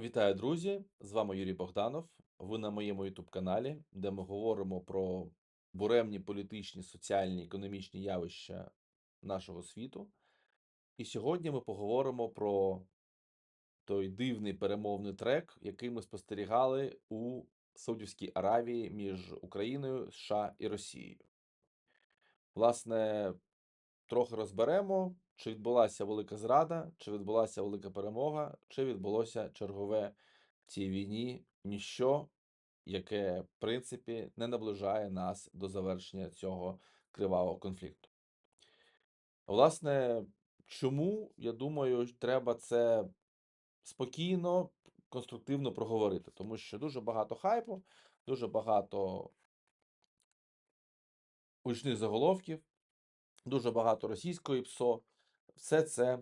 Вітаю, друзі! З вами Юрій Богданов. Ви на моєму YouTube каналі, де ми говоримо про буремні політичні, соціальні, економічні явища нашого світу. І сьогодні ми поговоримо про той дивний перемовний трек, який ми спостерігали у Саудівській Аравії між Україною, США і Росією. Власне, трохи розберемо, чи відбулася велика зрада, чи відбулася велика перемога, чи відбулося чергове в цій війні ніщо, яке, в принципі, не наближає нас до завершення цього кривавого конфлікту. Власне, чому, я думаю, треба це спокійно, конструктивно проговорити, тому що дуже багато хайпу, дуже багато гучних заголовків, дуже багато російської ПСО. Все це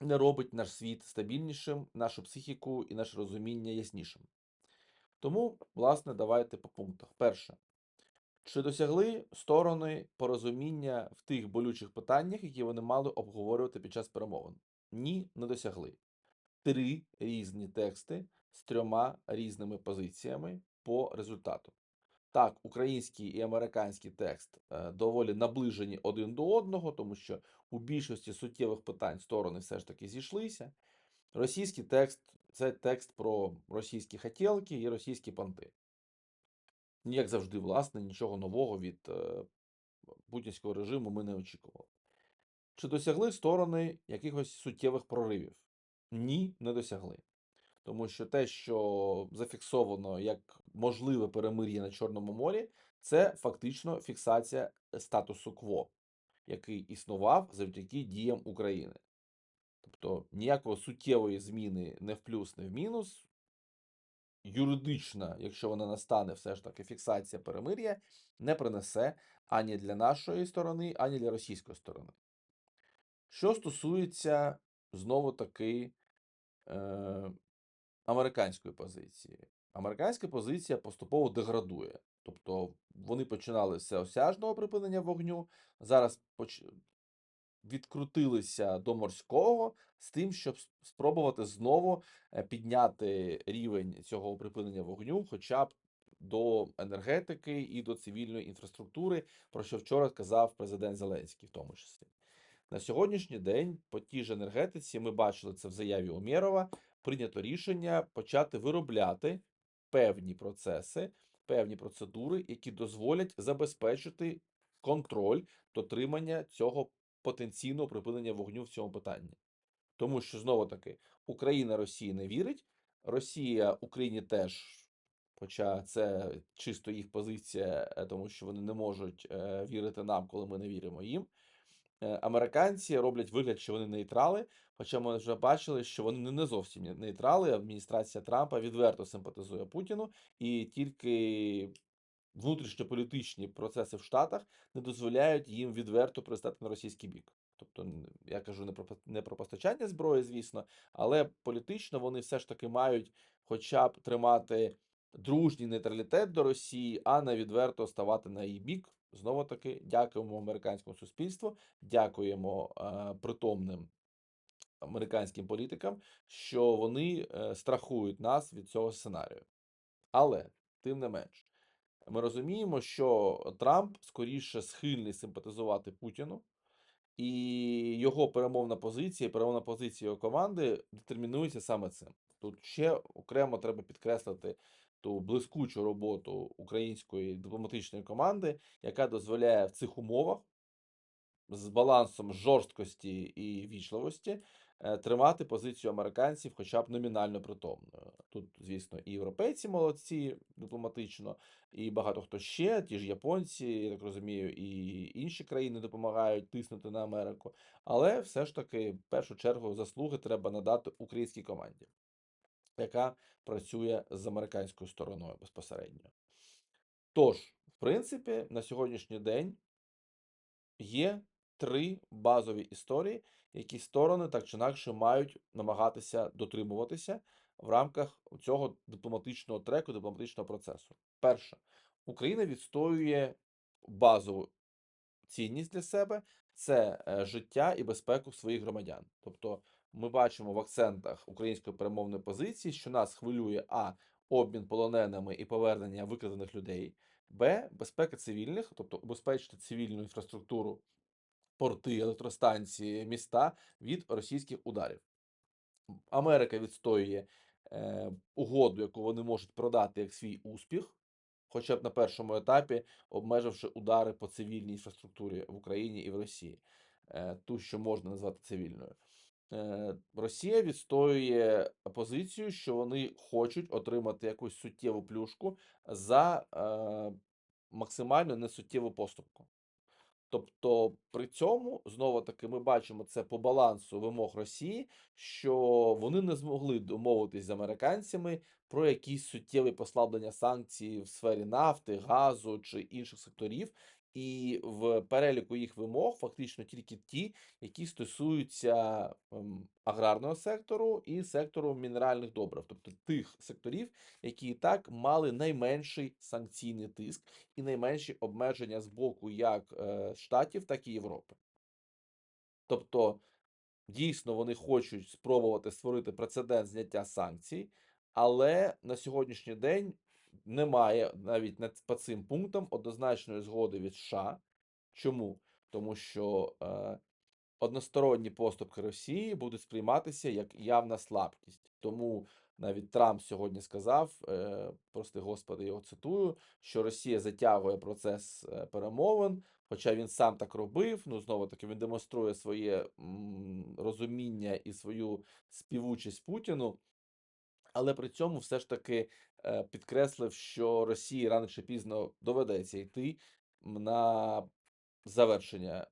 не робить наш світ стабільнішим, нашу психіку і наше розуміння яснішим. Тому, власне, давайте по пунктах. Перше. Чи досягли сторони порозуміння в тих болючих питаннях, які вони мали обговорювати під час перемовин? Ні, не досягли. Три різні тексти з трьома різними позиціями по результату. Так, український і американський текст е, доволі наближені один до одного, тому що у більшості суттєвих питань сторони все ж таки зійшлися. Російський текст це текст про російські хотілки і російські понти. Ну, Як завжди, власне, нічого нового від е, путінського режиму ми не очікували. Чи досягли сторони якихось суттєвих проривів? Ні, не досягли. Тому що те, що зафіксовано як можливе перемир'я на Чорному морі, це фактично фіксація статусу кво, який існував завдяки діям України. Тобто ніякої суттєвої зміни не в плюс, не в мінус. Юридична, якщо вона настане, все ж таки фіксація перемир'я не принесе ані для нашої сторони, ані для російської сторони. Що стосується знову таки е, американської позиції, американська позиція поступово деградує. Тобто вони починали з осяжного припинення вогню, зараз поч... відкрутилися до морського з тим, щоб спробувати знову е, підняти рівень цього припинення вогню, хоча б до енергетики і до цивільної інфраструктури, про що вчора сказав президент Зеленський, в тому числі. На сьогоднішній день по тій ж енергетиці ми бачили це в заяві Умєрова, прийнято рішення почати виробляти певні процеси, певні процедури, які дозволять забезпечити контроль дотримання цього потенційного припинення вогню в цьому питанні. Тому що знову таки Україна Росії не вірить, Росія Україні теж, хоча це чисто їх позиція, е, тому що вони не можуть е, вірити нам, коли ми не віримо їм. Е, Американці роблять вигляд, що вони нейтрали, хоча ми вже бачили, що вони не- зовсім не- нейтрали. Адміністрація Трампа відверто симпатизує Путіну, і тільки внутрішньополітичні процеси в Штатах не дозволяють їм відверто пристати на російський бік. Тобто, я кажу не про не про постачання зброї, звісно, але політично вони все ж таки мають хоча б тримати дружній нейтралітет до Росії, а не відверто ставати на її бік. Знову таки, дякуємо американському суспільству, дякуємо е, притомним американським політикам, що вони е, страхують нас від цього сценарію. Але тим не менш, ми розуміємо, що Трамп скоріше схильний симпатизувати Путіну, і його перемовна позиція, перемовна позиція його команди детермінується саме цим. Тут ще окремо треба підкреслити ту блискучу роботу української дипломатичної команди, яка дозволяє в цих умовах з балансом жорсткості і вічливості е, тримати позицію американців хоча б номінально притомною. Тут, звісно, і європейці молодці дипломатично, і багато хто ще, ті ж японці, я так розумію, і інші країни допомагають тиснути на Америку. Але все ж таки, в першу чергу, заслуги треба надати українській команді, яка працює з американською стороною безпосередньо. Тож, в принципі, на сьогоднішній день є три базові історії, які сторони так чи інакше мають намагатися дотримуватися в рамках цього дипломатичного треку, дипломатичного процесу. Перше, Україна відстоює базову цінність для себе це е, життя і безпеку своїх громадян. Тобто ми бачимо в акцентах української перемовної позиції, що нас хвилює а. обмін полоненими і повернення викрадених людей, б. безпека цивільних, тобто убезпечити цивільну інфраструктуру, порти, електростанції, міста від російських ударів. Америка відстоює е, угоду, яку вони можуть продати як свій успіх, хоча б на першому етапі, обмеживши удари по цивільній інфраструктурі в Україні і в Росії, е, ту, що можна назвати цивільною. Е, Росія відстоює позицію, що вони хочуть отримати якусь суттєву плюшку за е, максимально несуттєву поступку. Тобто, при цьому знову таки ми бачимо це по балансу вимог Росії, що вони не змогли домовитись з американцями про якісь суттєві послаблення санкцій в сфері нафти, газу чи інших секторів. І в переліку їх вимог фактично тільки ті, які стосуються ем, аграрного сектору і сектору мінеральних добрив, тобто тих секторів, які і так мали найменший санкційний тиск і найменші обмеження з боку як е, Штатів, так і Європи. Тобто, дійсно, вони хочуть спробувати створити прецедент зняття санкцій, але на сьогоднішній день немає навіть по цим пунктам однозначної згоди від США. Чому? Тому що е, односторонні поступки Росії будуть сприйматися як явна слабкість. Тому навіть Трамп сьогодні сказав, е, прости господи, його цитую, що Росія затягує процес е, перемовин, хоча він сам так робив. Ну знову таки він демонструє своє м, розуміння і свою співучість Путіну. Але при цьому все ж таки підкреслив, що Росії рано чи пізно доведеться йти на завершення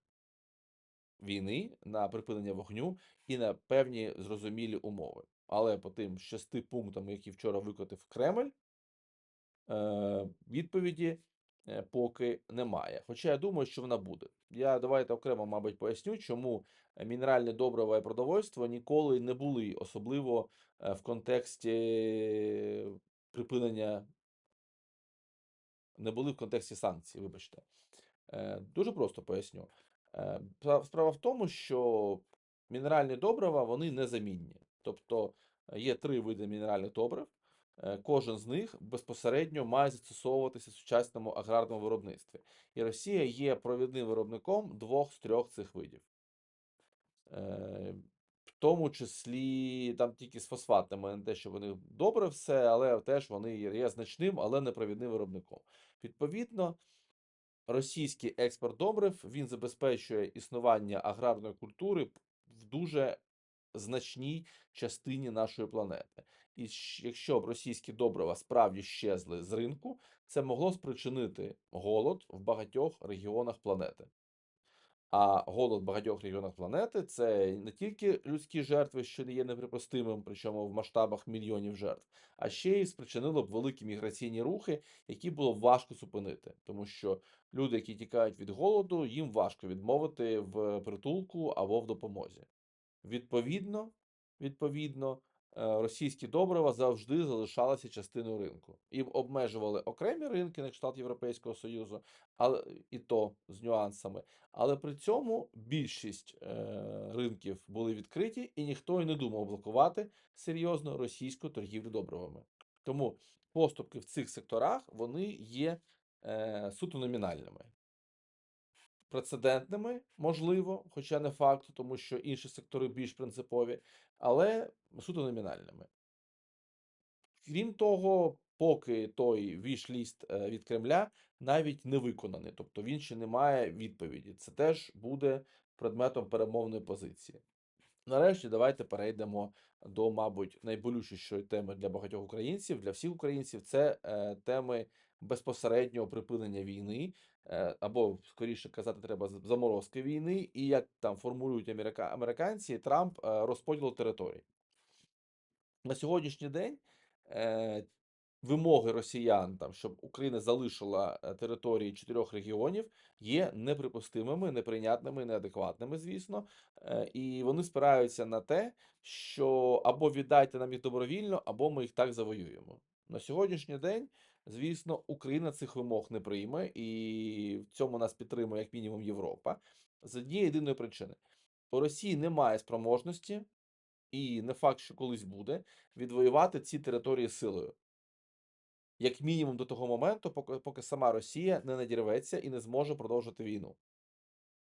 війни, на припинення вогню і на певні зрозумілі умови. Але по тим шести пунктам, які вчора викотив Кремль, е, відповіді е, поки немає. Хоча я думаю, що вона буде. Я давайте окремо, мабуть, поясню, чому мінеральне добриво і продовольство ніколи не були, особливо е, в контексті припинення, не були в контексті санкцій, вибачте. Е, Дуже просто поясню. Е, Справа в тому, що мінеральні добрива вони незамінні. Тобто е, є три види мінеральних добрив. Е, Кожен з них безпосередньо має застосовуватися в сучасному аграрному виробництві. І Росія є провідним виробником двох з трьох цих видів. Тому числі там тільки з фосфатами, не те, що вони добре все, але теж вони є значним, але не провідним виробником. Відповідно, російський експорт добрив він забезпечує існування аграрної культури в дуже значній частині нашої планети. І якщо б російські добрива справді щезли з ринку, це могло спричинити голод в багатьох регіонах планети. А голод багатьох регіонах планети це не тільки людські жертви, що не є неприпустимим, причому в масштабах мільйонів жертв, а ще й спричинило б великі міграційні рухи, які було б важко зупинити, тому що люди, які тікають від голоду, їм важко відмовити в притулку або в допомозі. Відповідно, відповідно, російські добрива завжди залишалися частиною ринку і обмежували окремі ринки, на кшталт Європейського Союзу, але і то з нюансами. Але при цьому більшість е, ринків були відкриті, і ніхто і не думав блокувати серйозно російську торгівлю добривами. Тому поступки в цих секторах вони є е, суто номінальними. Прецедентними, можливо, хоча не факт, тому що інші сектори більш принципові, але суто номінальними. Крім того, поки той віш-ліст е, від Кремля навіть не виконаний, тобто він ще не має відповіді. Це теж буде предметом перемовної позиції. Нарешті, давайте перейдемо до, мабуть, найболючішої теми для багатьох українців, для всіх українців. Це е, теми безпосереднього припинення війни, е, або скоріше казати, треба заморозки війни, і як там формулюють америка, американці, Трамп е, розподіл територій. На сьогоднішній день е, вимоги росіян, там, щоб Україна залишила території чотирьох регіонів, є неприпустимими, неприйнятними, неадекватними, звісно. І вони спираються на те, що або віддайте нам їх добровільно, або ми їх так завоюємо. На сьогоднішній день, звісно, Україна цих вимог не прийме, і в цьому нас підтримує як мінімум Європа. З однієї єдиної причини: у Росії немає спроможності і не факт, що колись буде, відвоювати ці території силою. Як мінімум до того моменту, поки, поки сама Росія не надірветься і не зможе продовжити війну.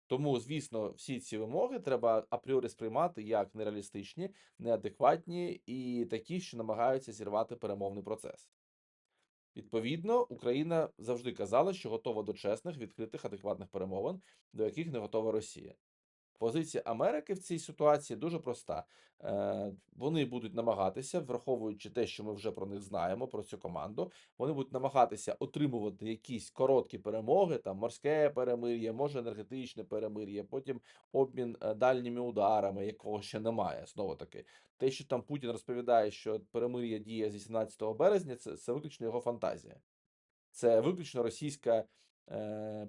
Тому, звісно, всі ці вимоги треба апріорі сприймати як нереалістичні, неадекватні і такі, що намагаються зірвати перемовний процес. Відповідно, Україна завжди казала, що готова до чесних, відкритих, адекватних перемовин, до яких не готова Росія. Позиція Америки в цій ситуації дуже проста. Е, Вони будуть намагатися, враховуючи те, що ми вже про них знаємо, про цю команду, вони будуть намагатися отримувати якісь короткі перемоги, там морське перемир'я, може енергетичне перемир'я, потім обмін е, дальніми ударами, якого ще немає. Знову таки, те, що там Путін розповідає, що перемир'я діє з 18 березня, це, це виключно його фантазія. Це виключно російська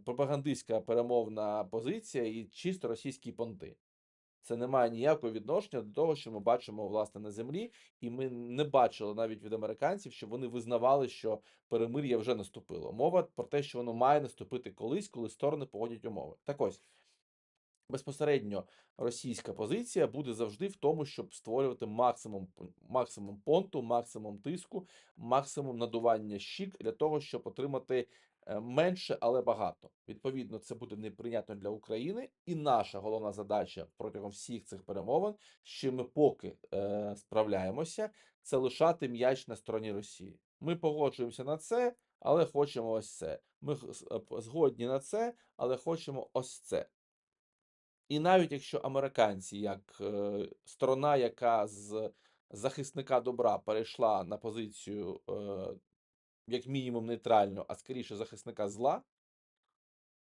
пропагандистська перемовна позиція і чисто російські понти. Це не має ніякого відношення до того, що ми бачимо власне на землі, і ми не бачили навіть від американців, що вони визнавали, що перемир'я вже наступило. Мова про те, що воно має наступити колись, коли сторони погодять умови. Так ось безпосередньо російська позиція буде завжди в тому, щоб створювати максимум максимум понту, максимум тиску, максимум надування щік для того, щоб отримати е, менше, але багато. Відповідно, це буде неприйнятно для України, і наша головна задача протягом всіх цих перемовин, чим ми поки е, справляємося, це лишати м'яч на стороні Росії. Ми погоджуємося на це, але хочемо ось це. Ми е, згодні на це, але хочемо ось це. І навіть якщо американці, як е, сторона, яка з захисника добра перейшла на позицію е, як мінімум нейтральну, а скоріше захисника зла,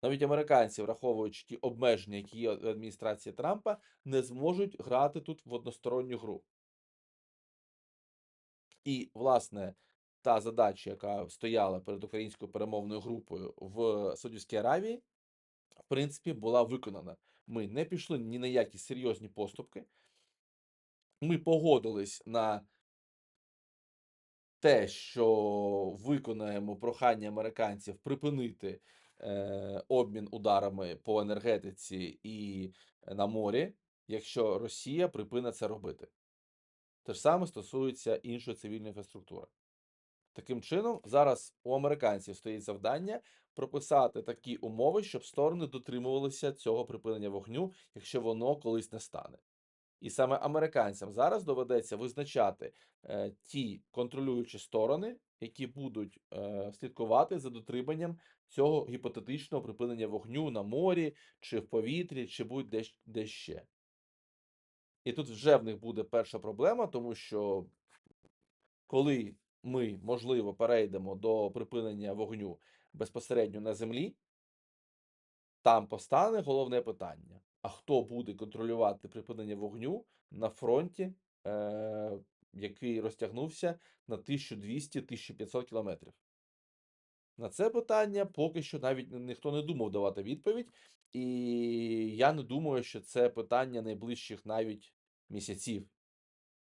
навіть американці, враховуючи ті обмеження, які є в адміністрації Трампа, не зможуть грати тут в односторонню гру. І, власне, та задача, яка стояла перед українською перемовною групою в Саудівській Аравії, в принципі, була виконана. Ми не пішли ні на які серйозні поступки. Ми погодились на те, що виконаємо прохання американців припинити е, обмін ударами по енергетиці і на морі, якщо Росія припинить це робити. Те ж саме стосується іншої цивільної інфраструктури. Таким чином, зараз у американців стоїть завдання прописати такі умови, щоб сторони дотримувалися цього припинення вогню, якщо воно колись не стане. І саме американцям зараз доведеться визначати е, ті контролюючі сторони, які будуть е, слідкувати за дотриманням цього гіпотетичного припинення вогню на морі, чи в повітрі, чи будь-де де ще. І тут вже в них буде перша проблема, тому що коли ми, можливо, перейдемо до припинення вогню безпосередньо на землі, там постане головне питання: а хто буде контролювати припинення вогню на фронті, е, який розтягнувся на 1200-1500 кілометрів? На це питання поки що навіть ніхто не думав давати відповідь, і я не думаю, що це питання найближчих навіть місяців.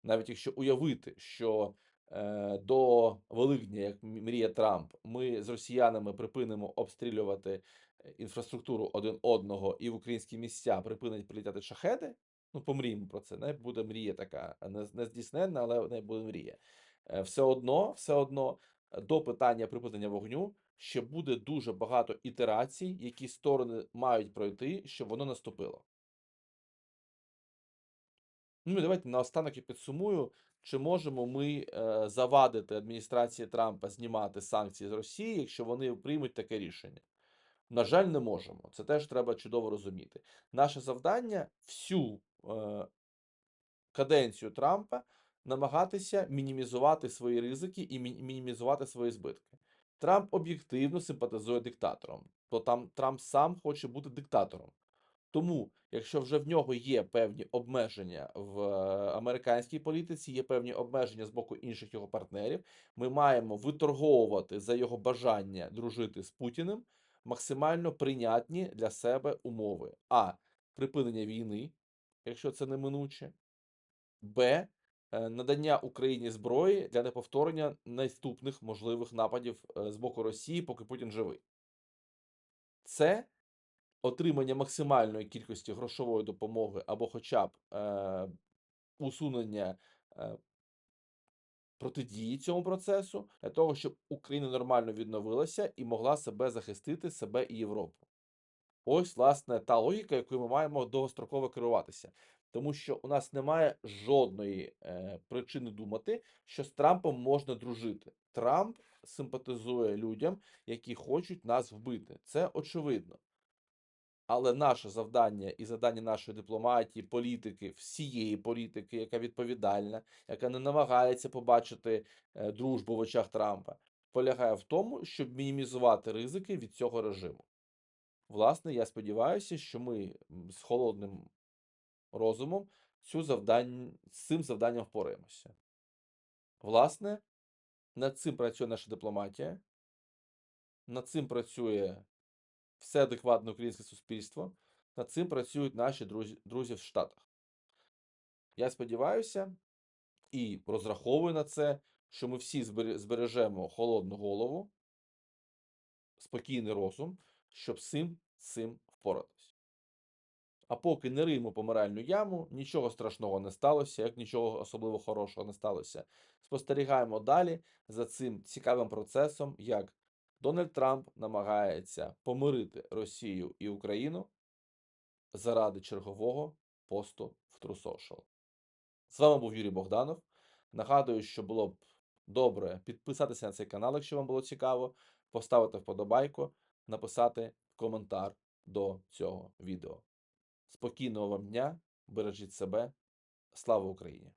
Навіть якщо уявити, що е, до Великдня, як мріє Трамп, ми з росіянами припинимо обстрілювати інфраструктуру один одного і в українські місця припинять прилітати шахеди. Ну, помріємо про це. Не буде мрія така, не, не здійсненна, але не буде мрія. Е, Все одно, все одно е, до питання припинення вогню ще буде дуже багато ітерацій, які сторони мають пройти, щоб воно наступило. Ну, і давайте наостанок я підсумую, чи можемо ми е, завадити адміністрації Трампа знімати санкції з Росії, якщо вони приймуть таке рішення? На жаль, не можемо. Це теж треба чудово розуміти. Наше завдання всю е, каденцію Трампа намагатися мінімізувати свої ризики і мінімізувати свої збитки. Трамп об'єктивно симпатизує диктаторам, то там Трамп сам хоче бути диктатором. Тому, якщо вже в нього є певні обмеження в е, американській політиці, є певні обмеження з боку інших його партнерів, ми маємо виторговувати за його бажання дружити з Путіним максимально прийнятні для себе умови: а. Припинення війни, якщо це неминуче, Б. е, Надання Україні зброї для неповторення наступних можливих нападів е, з боку Росії, поки Путін живий. Це отримання максимальної кількості грошової допомоги або хоча б е, усунення е, протидії цьому процесу, для того, щоб Україна нормально відновилася і могла себе захистити, себе і Європу. Ось, власне, та логіка, якою ми маємо довгостроково керуватися. Тому що у нас немає жодної е, причини думати, що з Трампом можна дружити. Трамп симпатизує людям, які хочуть нас вбити. Це очевидно. Але наше завдання і завдання нашої дипломатії, політики, всієї політики, яка відповідальна, яка не намагається побачити е, дружбу в очах Трампа, полягає в тому, щоб мінімізувати ризики від цього режиму. Власне, я сподіваюся, що ми з холодним розумом цю завдань... з цим завданням впораємося. Власне, над цим працює наша дипломатія, над цим працює все адекватне українське суспільство, над цим працюють наші друзі, друзі в Штатах. Я сподіваюся і розраховую на це, що ми всі збережемо холодну голову, спокійний розум, щоб цим, цим впоратись. А поки не риємо помиральну яму, нічого страшного не сталося, як нічого особливо хорошого не сталося. Спостерігаємо далі за цим цікавим процесом, як Дональд Трамп намагається помирити Росію і Україну заради чергового посту в Social. З вами був Юрій Богданов. Нагадую, що було б добре підписатися на цей канал, якщо вам було цікаво, поставити вподобайку, написати коментар до цього відео. Спокійного вам дня, бережіть себе. Слава Україні!